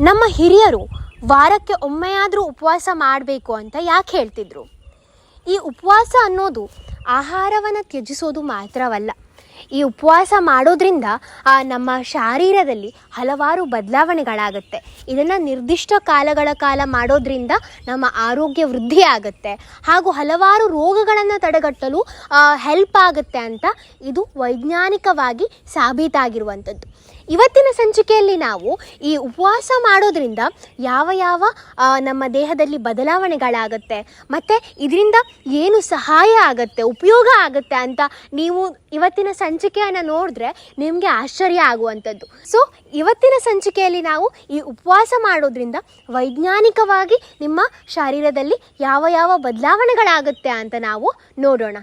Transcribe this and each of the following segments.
ನಮ್ಮ ಹಿರಿಯರು ವಾರಕ್ಕೆ ಒಮ್ಮೆಯಾದರೂ ಉಪವಾಸ ಮಾಡಬೇಕು ಅಂತ ಯಾಕೆ ಹೇಳ್ತಿದ್ರು? ಈ ಉಪವಾಸ ಅನ್ನೋದು ಆಹಾರವನ್ನು ತ್ಯಜಿಸೋದು ಮಾತ್ರವಲ್ಲ. ಈ ಉಪವಾಸ ಮಾಡೋದ್ರಿಂದ ಆ, ನಮ್ಮ ಶಾರೀರದಲ್ಲಿ ಹಲವಾರು ಬದಲಾವಣೆಗಳಾಗುತ್ತೆ. ಇದನ್ನು ನಿರ್ದಿಷ್ಟ ಕಾಲಗಳ ಕಾಲ ಮಾಡೋದ್ರಿಂದ ನಮ್ಮ ಆರೋಗ್ಯ ವೃದ್ಧಿ ಆಗುತ್ತೆ. ಹಾಗೂ ಹಲವಾರು ರೋಗಗಳನ್ನು ತಡೆಗಟ್ಟಲು ಹೆಲ್ಪ್ ಆಗುತ್ತೆ ಅಂತ ಇದು ವೈಜ್ಞಾನಿಕವಾಗಿ ಸಾಬೀತಾಗಿರುವಂಥದ್ದು. ಇವತ್ತಿನ ಸಂಚಿಕೆಯಲ್ಲಿ ನಾವು ಈ ಉಪವಾಸ ಮಾಡೋದ್ರಿಂದ ಯಾವ ಯಾವ ನಮ್ಮ ದೇಹದಲ್ಲಿ ಬದಲಾವಣೆಗಳಾಗತ್ತೆ, ಮತ್ತು ಇದರಿಂದ ಏನು ಸಹಾಯ ಆಗುತ್ತೆ, ಉಪಯೋಗ ಆಗುತ್ತೆ ಅಂತ ನೀವು ಇವತ್ತಿನ ಸಂಚಿಕೆಯನ್ನು ನೋಡಿದ್ರೆ ನಿಮಗೆ ಆಶ್ಚರ್ಯ ಆಗುವಂಥದ್ದು. ಸೊ ಇವತ್ತಿನ ಸಂಚಿಕೆಯಲ್ಲಿ ನಾವು ಈ ಉಪವಾಸ ಮಾಡೋದ್ರಿಂದ ವೈಜ್ಞಾನಿಕವಾಗಿ ನಿಮ್ಮ ಶರೀರದಲ್ಲಿ ಯಾವ ಯಾವ ಬದಲಾವಣೆಗಳಾಗುತ್ತೆ ಅಂತ ನಾವು ನೋಡೋಣ.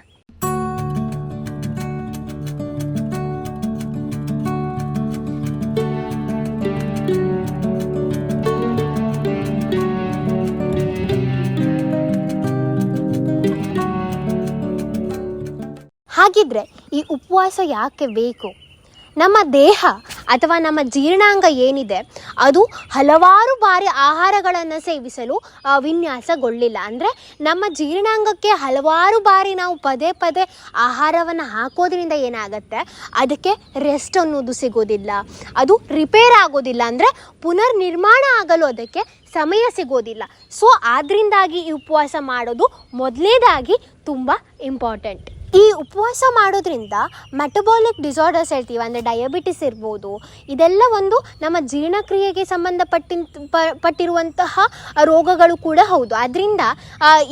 ಹಾಗಿದ್ರೆ ಈ ಉಪವಾಸ ಯಾಕೆ ಬೇಕು? ನಮ್ಮ ದೇಹ ಅಥವಾ ನಮ್ಮ ಜೀರ್ಣಾಂಗ ಏನಿದೆ, ಅದು ಹಲವಾರು ಬಾರಿ ಆಹಾರಗಳನ್ನು ಸೇವಿಸಲು ವಿನ್ಯಾಸಗೊಳ್ಳಿಲ್ಲ. ಅಂದರೆ ನಮ್ಮ ಜೀರ್ಣಾಂಗಕ್ಕೆ ಹಲವಾರು ಬಾರಿ ನಾವು ಪದೇ ಪದೇ ಆಹಾರವನ್ನು ಹಾಕೋದ್ರಿಂದ ಏನಾಗುತ್ತೆ? ಅದಕ್ಕೆ ರೆಸ್ಟ್ ಅನ್ನೋದು ಸಿಗೋದಿಲ್ಲ. ಅದು ರಿಪೇರ್ ಆಗೋದಿಲ್ಲ. ಅಂದರೆ ಪುನರ್ ನಿರ್ಮಾಣ ಆಗಲು ಅದಕ್ಕೆ ಸಮಯ ಸಿಗೋದಿಲ್ಲ. ಸೊ ಆದ್ರಿಂದಾಗಿ ಈ ಉಪವಾಸ ಮಾಡೋದು ಮೊದಲನೇದಾಗಿ ತುಂಬ ಇಂಪಾರ್ಟೆಂಟ್ ಈ ಉಪವಾಸ ಮಾಡೋದ್ರಿಂದ ಮೆಟಬಾಲಿಕ್ ಡಿಸಾರ್ಡರ್ಸ್ ಹೇಳ್ತೀವಿ, ಅಂದರೆ ಡಯಾಬಿಟಿಸ್ ಇರ್ಬೋದು. ಇದೆಲ್ಲ ಒಂದು ನಮ್ಮ ಜೀರ್ಣಕ್ರಿಯೆಗೆ ಸಂಬಂಧಪಟ್ಟಿನ್ ಪಟ್ಟಿರುವಂತಹ ರೋಗಗಳು ಕೂಡ ಹೌದು. ಅದರಿಂದ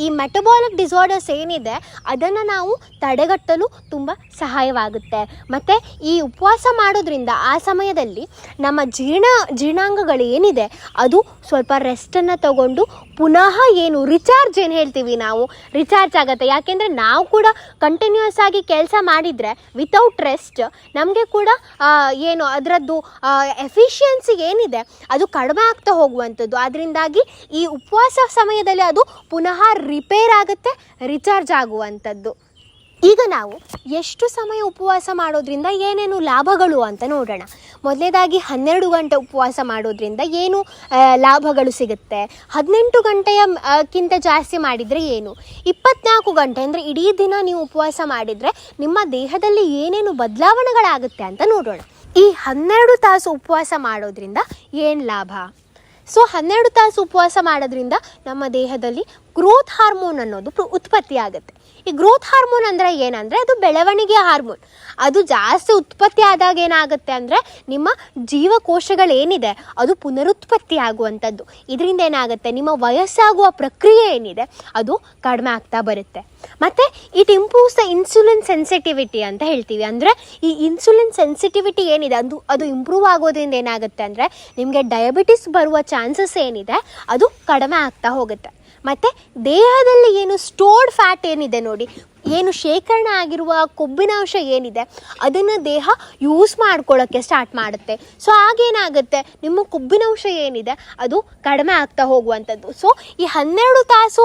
ಈ ಮೆಟಬಾಲಿಕ್ ಡಿಸಾರ್ಡರ್ಸ್ ಏನಿದೆ, ಅದನ್ನು ನಾವು ತಡೆಗಟ್ಟಲು ತುಂಬ ಸಹಾಯವಾಗುತ್ತೆ. ಮತ್ತು ಈ ಉಪವಾಸ ಮಾಡೋದ್ರಿಂದ ಆ ಸಮಯದಲ್ಲಿ ನಮ್ಮ ಜೀರ್ಣ, ಜೀರ್ಣಾಂಗಗಳು ಏನಿದೆ, ಅದು ಸ್ವಲ್ಪ ರೆಸ್ಟನ್ನು ತಗೊಂಡು ಪುನಃ ಏನು ರಿಚಾರ್ಜ್ ಏನು ಹೇಳ್ತೀವಿ ನಾವು? ರಿಚಾರ್ಜ್ ಆಗುತ್ತೆ. ಯಾಕೆಂದರೆ ನಾವು ಕೂಡ ಕಂಟಿನ್ಯೂಸ್ ಆಗಿ ಕೆಲಸ ಮಾಡಿದರೆ ವಿತೌಟ್ ರೆಸ್ಟ್ ನಮಗೆ ಕೂಡ ಏನು ಅದರದ್ದು ಎಫಿಷಿಯನ್ಸಿ ಏನಿದೆ ಅದು ಕಡಿಮೆ ಆಗ್ತಾ ಹೋಗುವಂಥದ್ದು. ಅದರಿಂದಾಗಿ ಈ ಉಪವಾಸ ಸಮಯದಲ್ಲಿ ಅದು ಪುನಃ ರಿಪೇರ್ ಆಗುತ್ತೆ ರಿಚಾರ್ಜ್ ಆಗುವಂಥದ್ದು. ಈಗ ನಾವು ಎಷ್ಟು ಸಮಯ ಉಪವಾಸ ಮಾಡೋದ್ರಿಂದ ಏನೇನು ಲಾಭಗಳು ಅಂತ ನೋಡೋಣ. ಮೊದಲನೇದಾಗಿ ಹನ್ನೆರಡು ಗಂಟೆ ಉಪವಾಸ ಮಾಡೋದ್ರಿಂದ ಏನು ಲಾಭಗಳು ಸಿಗುತ್ತೆ. ಹದಿನೆಂಟು ಗಂಟೆಯ ಕಿಂತ ಜಾಸ್ತಿ ಮಾಡಿದರೆ ಏನು? ಇಪ್ಪತ್ನಾಲ್ಕು ಗಂಟೆ ಅಂದರೆ ಇಡೀ ದಿನ ನೀವು ಉಪವಾಸ ಮಾಡಿದರೆ ನಿಮ್ಮ ದೇಹದಲ್ಲಿ ಏನೇನು ಬದಲಾವಣೆಗಳಾಗುತ್ತೆ ಅಂತ ನೋಡೋಣ. ಈ ಹನ್ನೆರಡು ತಾಸು ಉಪವಾಸ ಮಾಡೋದ್ರಿಂದ ಏನು ಲಾಭ? ಸೊ, ಹನ್ನೆರಡು ತಾಸು ಉಪವಾಸ ಮಾಡೋದ್ರಿಂದ ನಮ್ಮ ದೇಹದಲ್ಲಿ ಗ್ರೋತ್ ಹಾರ್ಮೋನ್ ಅನ್ನೋದು ಉತ್ಪತ್ತಿ ಆಗುತ್ತೆ. ಈ ಗ್ರೋತ್ ಹಾರ್ಮೋನ್ ಅಂದರೆ ಏನಂದರೆ ಅದು ಬೆಳವಣಿಗೆ ಹಾರ್ಮೋನ್ ಅದು ಜಾಸ್ತಿ ಉತ್ಪತ್ತಿ ಆದಾಗ ಏನಾಗುತ್ತೆ ಅಂದರೆ ನಿಮ್ಮ ಜೀವಕೋಶಗಳೇನಿದೆ ಅದು ಪುನರುತ್ಪತ್ತಿ ಆಗುವಂಥದ್ದು. ಇದರಿಂದ ಏನಾಗುತ್ತೆ, ನಿಮ್ಮ ವಯಸ್ಸಾಗುವ ಪ್ರಕ್ರಿಯೆ ಏನಿದೆ, ಅದು ಕಡಿಮೆ ಆಗ್ತಾ ಬರುತ್ತೆ. ಮತ್ತು it improves the insulin sensitivity ಅಂತ ಹೇಳ್ತೀವಿ. ಅಂದರೆ ಈ ಇನ್ಸುಲಿನ್ ಸೆನ್ಸಿಟಿವಿಟಿ ಏನಿದೆ, ಅದು ಅದು ಇಂಪ್ರೂವ್ ಆಗೋದ್ರಿಂದ ಏನಾಗುತ್ತೆ ಅಂದರೆ ನಿಮಗೆ ಡಯಾಬಿಟಿಸ್ ಬರುವ ಚಾನ್ಸಸ್ ಏನಿದೆ, ಅದು ಕಡಿಮೆ ಆಗ್ತಾ ಹೋಗುತ್ತೆ. ಮತ್ತು ದೇಹದಲ್ಲಿ ಏನು ಸ್ಟೋರ್ಡ್ ಫ್ಯಾಟ್ ಏನಿದೆ ನೋಡಿ, ಏನು ಶೇಖರಣೆ ಆಗಿರುವ ಕೊಬ್ಬಿನಾಂಶ ಏನಿದೆ, ಅದನ್ನು ದೇಹ ಯೂಸ್ ಮಾಡ್ಕೊಳ್ಳೋಕ್ಕೆ ಸ್ಟಾರ್ಟ್ ಮಾಡುತ್ತೆ. ಸೊ ಆಗೇನಾಗುತ್ತೆ ನಿಮ್ಮ ಕೊಬ್ಬಿನಾಂಶ ಏನಿದೆ, ಅದು ಕಡಿಮೆ ಆಗ್ತಾ ಹೋಗುವಂಥದ್ದು. ಸೊ ಈ ಹನ್ನೆರಡು ತಾಸು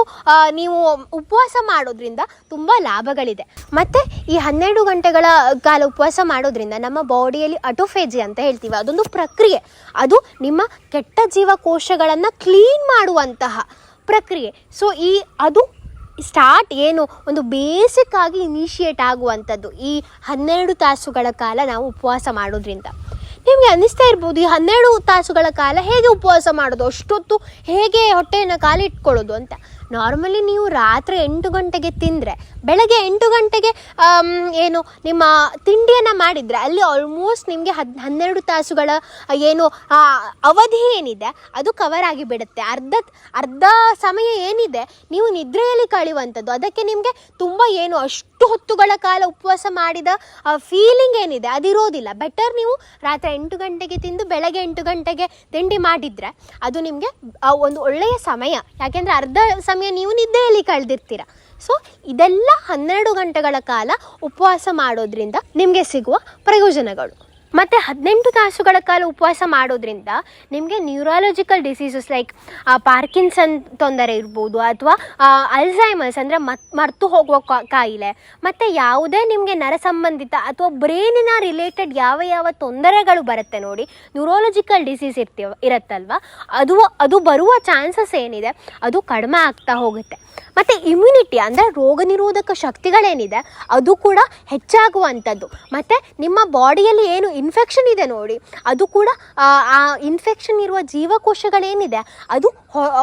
ನೀವು ಉಪವಾಸ ಮಾಡೋದ್ರಿಂದ ತುಂಬ ಲಾಭಗಳಿದೆ. ಮತ್ತು ಈ ಹನ್ನೆರಡು ಗಂಟೆಗಳ ಕಾಲ ಉಪವಾಸ ಮಾಡೋದ್ರಿಂದ ನಮ್ಮ ಬಾಡಿಯಲ್ಲಿ ಅಟೋಫೇಜಿ ಅಂತ ಹೇಳ್ತೀವಿ. ಅದೊಂದು ಪ್ರಕ್ರಿಯೆ. ಅದು ನಿಮ್ಮ ಕೆಟ್ಟ ಜೀವಕೋಶಗಳನ್ನು ಕ್ಲೀನ್ ಮಾಡುವಂತಹ ಪ್ರಕ್ರಿಯೆ. ಸೊ ಈ ಅದು ಸ್ಟಾರ್ಟ್ ಏನು? ಒಂದು ಬೇಸಿಕ್ ಆಗಿ ಇನಿಷಿಯೇಟ್ ಆಗುವಂಥದ್ದು. ಈ ಹನ್ನೆರಡು ತಾಸುಗಳ ಕಾಲ ನಾವು ಉಪವಾಸ ಮಾಡೋದ್ರಿಂದ. ನಿಮಗೆ ಅನ್ನಿಸ್ತಾ ಇರ್ಬೋದು, ಈ ಹನ್ನೆರಡು ತಾಸುಗಳ ಕಾಲ ಹೇಗೆ ಉಪವಾಸ ಮಾಡೋದು? ಅಷ್ಟೊತ್ತು ಹೇಗೆ ಹೊಟ್ಟೆಯನ್ನು ಕಾಲಿಟ್ಕೊಳ್ಳೋದು ಅಂತ. ನಾರ್ಮಲಿ ನೀವು ರಾತ್ರಿ ಎಂಟು ಗಂಟೆಗೆ ತಿಂದರೆ, ಬೆಳಗ್ಗೆ ಎಂಟು ಗಂಟೆಗೆ ಏನು, ನಿಮ್ಮ ತಿಂಡಿಯನ್ನು ಮಾಡಿದರೆ ಅಲ್ಲಿ ಆಲ್ಮೋಸ್ಟ್ ನಿಮಗೆ ಹದ್, ಹನ್ನೆರಡು ತಾಸುಗಳ, ಏನು ಅವಧಿ ಏನಿದೆ, ಅದು ಕವರ್ ಆಗಿ ಬಿಡುತ್ತೆ. ಅರ್ಧ ಅರ್ಧ ಸಮಯ ಏನಿದೆ, ನೀವು ನಿದ್ರೆಯಲ್ಲಿ ಕಳೆಯುವಂಥದ್ದು. ಅದಕ್ಕೆ ನಿಮಗೆ ತುಂಬ, ಏನು, ಅಷ್ಟು ಹೊತ್ತುಗಳ ಕಾಲ ಉಪವಾಸ ಮಾಡಿದ ಫೀಲಿಂಗ್ ಏನಿದೆ? ಅದಿರೋದಿಲ್ಲ. ಬೆಟರ್ ನೀವು ರಾತ್ರಿ ಎಂಟು ಗಂಟೆಗೆ ತಿಂದು ಬೆಳಗ್ಗೆ ಎಂಟು ಗಂಟೆಗೆ ತಿಂಡಿ ಮಾಡಿದರೆ ಅದು ನಿಮಗೆ ಒಂದು ಒಳ್ಳೆಯ ಸಮಯ. ಯಾಕೆಂದರೆ ಅರ್ಧ ಸಮಯ ನೀವು ನಿದ್ದೆಯಲ್ಲಿ ಕಳೆದಿರ್ತೀರ. ಸೊ ಇದೆಲ್ಲ ಹನ್ನೆರಡು ಗಂಟೆಗಳ ಕಾಲ ಉಪವಾಸ ಮಾಡೋದ್ರಿಂದ ನಿಮಗೆ ಸಿಗುವ ಪ್ರಯೋಜನಗಳು. ಮತ್ತು ಹದಿನೆಂಟು ತಾಸುಗಳ ಕಾಲ ಉಪವಾಸ ಮಾಡೋದ್ರಿಂದ ನಿಮಗೆ ನ್ಯೂರಾಲಜಿಕಲ್ ಡಿಸೀಸಸ್ ಲೈಕ್ ಪಾರ್ಕಿನ್ಸನ್ ತೊಂದರೆ ಇರ್ಬೋದು ಅಥವಾ ಅಲ್ಝೈಮರ್ಸ್ ಅಂದರೆ ಮತ್, ಮರ್ತು ಹೋಗುವ ಕಾಯಿಲೆ. ಮತ್ತು ಯಾವುದೇ ನಿಮಗೆ ನರ ಸಂಬಂಧಿತ ಅಥವಾ ಬ್ರೈನಿನ ರಿಲೇಟೆಡ್ ಯಾವ ಯಾವ ತೊಂದರೆಗಳು ಬರುತ್ತೆ ನೋಡಿ ನ್ಯೂರಾಲಜಿಕಲ್ ಡಿಸೀಸ್ ಇರ್ತೀವ, ಇರುತ್ತಲ್ವ? ಅದು ಅದು ಬರುವ ಚಾನ್ಸಸ್ ಏನಿದೆ, ಅದು ಕಡಿಮೆ ಆಗ್ತಾ ಹೋಗುತ್ತೆ. ಮತ್ತು ಇಮ್ಯುನಿಟಿ ಅಂದರೆ ರೋಗ ನಿರೋಧಕ ಶಕ್ತಿಗಳೇನಿದೆ, ಅದು ಕೂಡ ಹೆಚ್ಚಾಗುವಂಥದ್ದು. ಮತ್ತು ನಿಮ್ಮ ಬಾಡಿಯಲ್ಲಿ ಏನು ಇನ್ಫೆಕ್ಷನ್ ಇದೆ ನೋಡಿ. ಅದು ಕೂಡ ಆ, ಇನ್ಫೆಕ್ಷನ್ ಇರುವ ಜೀವಕೋಶಗಳೇನಿದೆ ಅದು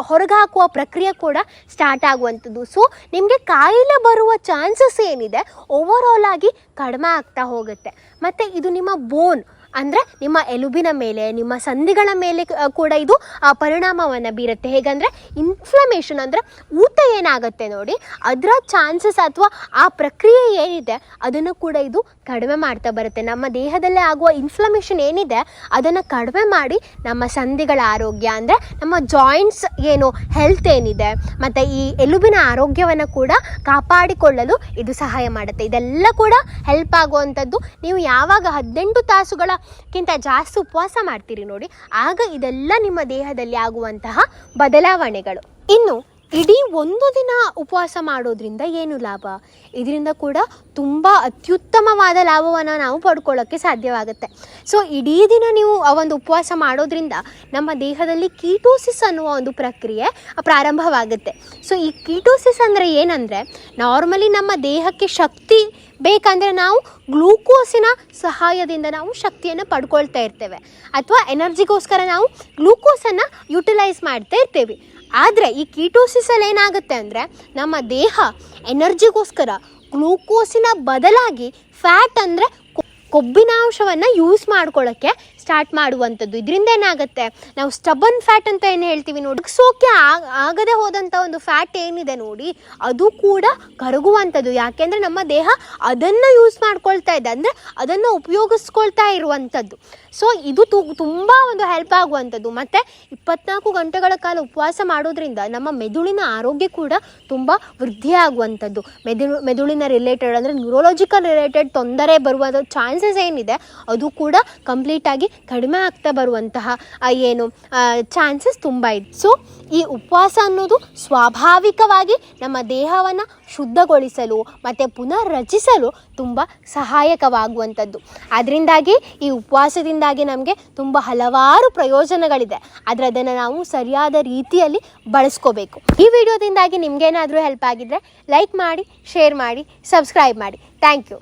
ಹೊರಗೆ ಹಾಕುವ ಪ್ರಕ್ರಿಯೆ ಕೂಡ ಸ್ಟಾರ್ಟ್ ಆಗುವಂಥದ್ದು. ಸೊ ನಿಮಗೆ ಕಾಯಿಲೆ ಬರುವ ಚಾನ್ಸಸ್ ಏನಿದೆ ಓವರ್ ಆಲ್ ಆಗಿ ಕಡಿಮೆ ಆಗ್ತಾ ಹೋಗುತ್ತೆ. ಮತ್ತು ಇದು ನಿಮ್ಮ ಬೋನ್ ಅಂದರೆ ನಿಮ್ಮ ಎಲುಬಿನ ಮೇಲೆ, ನಿಮ್ಮ ಸಂಧಿಗಳ ಮೇಲೆ ಕೂಡ ಇದು ಪರಿಣಾಮವನ್ನು ಬೀರುತ್ತೆ. ಹೇಗಂದರೆ ಇನ್ಫ್ಲಮೇಷನ್ ಅಂದರೆ ಊತ ಏನಾಗುತ್ತೆ ನೋಡಿ, ಅದರ ಚಾನ್ಸಸ್ ಅಥವಾ ಆ ಪ್ರಕ್ರಿಯೆ ಏನಿದೆ, ಅದನ್ನು ಕೂಡ ಇದು ಕಡಿಮೆ ಮಾಡ್ತಾ ಬರುತ್ತೆ. ನಮ್ಮ ದೇಹದಲ್ಲೇ ಆಗುವ ಇನ್ಫ್ಲಮೇಷನ್ ಏನಿದೆ, ಅದನ್ನು ಕಡಿಮೆ ಮಾಡಿ ನಮ್ಮ ಸಂಧಿಗಳ ಆರೋಗ್ಯ, ಅಂದರೆ ನಮ್ಮ ಜಾಯಿಂಟ್ಸ್ ಏನು ಹೆಲ್ತ್ ಏನಿದೆ, ಮತ್ತು ಈ ಎಲುಬಿನ ಆರೋಗ್ಯವನ್ನು ಕೂಡ ಕಾಪಾಡಿಕೊಳ್ಳಲು ಇದು ಸಹಾಯ ಮಾಡುತ್ತೆ. ಇದೆಲ್ಲ ಕೂಡ ಹೆಲ್ಪ್ ಆಗುವಂಥದ್ದು ನೀವು ಯಾವಾಗ ಹದಿನೆಂಟು ತಾಸುಗಳಕ್ಕಿಂತ ಜಾಸ್ತಿ ಉಪವಾಸ ಮಾಡ್ತೀರಿ ನೋಡಿ. ಆಗ ಇದೆಲ್ಲ ನಿಮ್ಮ ದೇಹದಲ್ಲಿ ಆಗುವಂತಹ ಬದಲಾವಣೆಗಳು. ಇನ್ನು ಇಡೀ ಒಂದು ದಿನ ಉಪವಾಸ ಮಾಡೋದ್ರಿಂದ ಏನು ಲಾಭ? ಇದರಿಂದ ಕೂಡ ತುಂಬ ಅತ್ಯುತ್ತಮವಾದ ಲಾಭವನ್ನು ನಾವು ಪಡ್ಕೊಳ್ಳೋಕ್ಕೆ ಸಾಧ್ಯವಾಗುತ್ತೆ. ಸೊ ಇಡೀ ದಿನ ನೀವು ಆ ಒಂದು ಉಪವಾಸ ಮಾಡೋದ್ರಿಂದ ನಮ್ಮ ದೇಹದಲ್ಲಿ ಕೀಟೋಸಿಸ್ ಅನ್ನುವ ಒಂದು ಪ್ರಕ್ರಿಯೆ ಪ್ರಾರಂಭವಾಗುತ್ತೆ. ಸೊ ಈ ಕೀಟೋಸಿಸ್ ಅಂದರೆ ಏನಂದರೆ, ನಾರ್ಮಲಿ ನಮ್ಮ ದೇಹಕ್ಕೆ ಶಕ್ತಿ ಬೇಕಂದರೆ ನಾವು ಗ್ಲೂಕೋಸಿನ ಸಹಾಯದಿಂದ ನಾವು ಶಕ್ತಿಯನ್ನು ಪಡ್ಕೊಳ್ತಾ ಇರ್ತೇವೆ. ಅಥವಾ ಎನರ್ಜಿಗೋಸ್ಕರ ನಾವು ಗ್ಲೂಕೋಸನ್ನು ಯುಟಿಲೈಸ್ ಮಾಡ್ತಾ ಇರ್ತೇವೆ. ಆದರೆ ಈ ಕೀಟೋಸಿಸಲ್ಲಿ ಏನಾಗುತ್ತೆ ಅಂದರೆ ನಮ್ಮ ದೇಹ ಎನರ್ಜಿಗೋಸ್ಕರ ಗ್ಲೂಕೋಸಿನ ಬದಲಾಗಿ ಫ್ಯಾಟ್ ಅಂದರೆ ಕೊಬ್ಬಿನ ಅಂಶವನ್ನು ಯೂಸ್ ಮಾಡ್ಕೊಳ್ಳೋಕ್ಕೆ ಸ್ಟಾರ್ಟ್ ಮಾಡುವಂಥದ್ದು. ಇದರಿಂದ ಏನಾಗುತ್ತೆ? ನಾವು ಸ್ಟಬನ್ ಫ್ಯಾಟ್ ಅಂತ ಏನು ಹೇಳ್ತೀವಿ ನೋಡಿ? ಸೋಕೆ ಆಗದೆ ಹೋದಂಥ ಒಂದು ಫ್ಯಾಟ್ ಏನಿದೆ ನೋಡಿ, ಅದು ಕೂಡ ಕರಗುವಂಥದ್ದು. ಯಾಕೆಂದರೆ ನಮ್ಮ ದೇಹ ಅದನ್ನು ಯೂಸ್ ಮಾಡ್ಕೊಳ್ತಾ ಇದೆ. ಅಂದರೆ ಅದನ್ನು ಉಪಯೋಗಿಸ್ಕೊಳ್ತಾ ಇರುವಂಥದ್ದು. ಸೊ ಇದು ತುಂಬ ಒಂದು ಹೆಲ್ಪ್ ಆಗುವಂಥದ್ದು. ಮತ್ತು ಇಪ್ಪತ್ನಾಲ್ಕು ಗಂಟೆಗಳ ಕಾಲ ಉಪವಾಸ ಮಾಡೋದ್ರಿಂದ ನಮ್ಮ ಮೆದುಳಿನ ಆರೋಗ್ಯ ಕೂಡ ತುಂಬ ವೃದ್ಧಿ ಆಗುವಂಥದ್ದು ಮೆದುಳು, ಮೆದುಳಿನ ರಿಲೇಟೆಡ್ ಅಂದರೆ ನ್ಯೂರೋಲಾಜಿಕಲ್ ರಿಲೇಟೆಡ್ ತೊಂದರೆ ಬರುವ ಚಾನ್ಸಸ್ ಏನಿದೆ, ಅದು ಕೂಡ ಕಂಪ್ಲೀಟಾಗಿ ಕಡಿಮೆ ಆಗ್ತಾ ಬರುವಂತಹ ಏನು ಚಾನ್ಸಸ್ ತುಂಬ ಇದೆ. ಸೊ ಈ ಉಪವಾಸ ಅನ್ನೋದು ಸ್ವಾಭಾವಿಕವಾಗಿ ನಮ್ಮ ದೇಹವನ್ನು ಶುದ್ಧಗೊಳಿಸಲು ಮತ್ತು ಪುನರ್ ರಚಿಸಲು ತುಂಬ ಸಹಾಯಕವಾಗುವಂಥದ್ದು. ಅದರಿಂದಾಗಿ ಈ ಉಪವಾಸದಿಂದಾಗಿ ನಮಗೆ ತುಂಬ ಹಲವಾರು ಪ್ರಯೋಜನಗಳಿದೆ. ಆದರೆ ಅದನ್ನು ನಾವು ಸರಿಯಾದ ರೀತಿಯಲ್ಲಿ ಬಳಸ್ಕೋಬೇಕು. ಈ ವಿಡಿಯೋದಿಂದಾಗಿ ನಿಮಗೇನಾದರೂ ಹೆಲ್ಪ್ ಆಗಿದ್ದರೆ ಲೈಕ್ ಮಾಡಿ ಶೇರ್ ಮಾಡಿ ಸಬ್ಸ್ಕ್ರೈಬ್ ಮಾಡಿ. Thank you